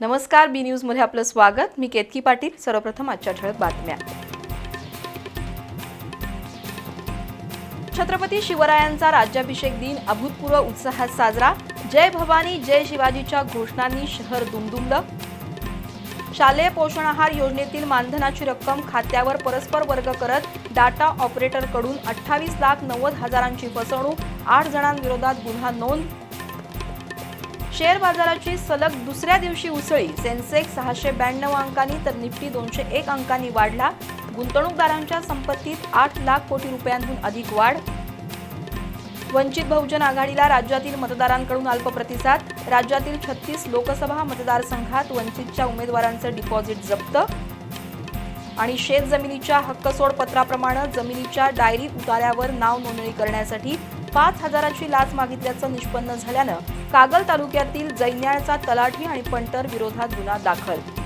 नमस्कार बी न्यूजमध्ये आपलं स्वागत. मी केतकी पाटील. सर्वप्रथम आजच्या ठळक बातम्या. छत्रपती शिवरायांचा राज्याभिषेक दिन अभूतपूर्व उत्साहात साजरा. जय भवानी जय शिवाजीच्या घोषणांनी शहर दुमदुमलं. शालेय पोषण आहार योजनेतील मानधनाची रक्कम खात्यावर परस्पर वर्ग करत डाटा ऑपरेटरकडून अठ्ठावीस लाख नव्वद हजारांची फसवणूक. आठ जणांविरोधात गुन्हा नोंद. शेअर बाजाराची सलग दुसऱ्या दिवशी उसळी. सेन्सेक्स सहाशे ब्याण्णव अंकांनी तर निफ्टी दोनशे एक अंकांनी वाढला. गुंतवणूकदारांच्या संपत्तीत आठ लाख कोटी रुपयांहून अधिक वाढ. वंचित बहुजन आघाडीला राज्यातील मतदारांकडून अल्प प्रतिसाद. राज्यातील छत्तीस लोकसभा मतदारसंघात वंचितच्या उमेदवारांचं डिपॉझिट जप्त. आणि शेत जमिनीच्या हक्कसोड पत्राप्रमाणे जमिनीच्या डायरी उतार्यावर नाव नोंदणी करण्यासाठी पाच हजाराची लाच मागितल्याचं निष्पन्न झाल्यानं कागल तालुक्यातील जैन्याळचा तलाठी आणि पंटर विरोधात गुन्हा दाखल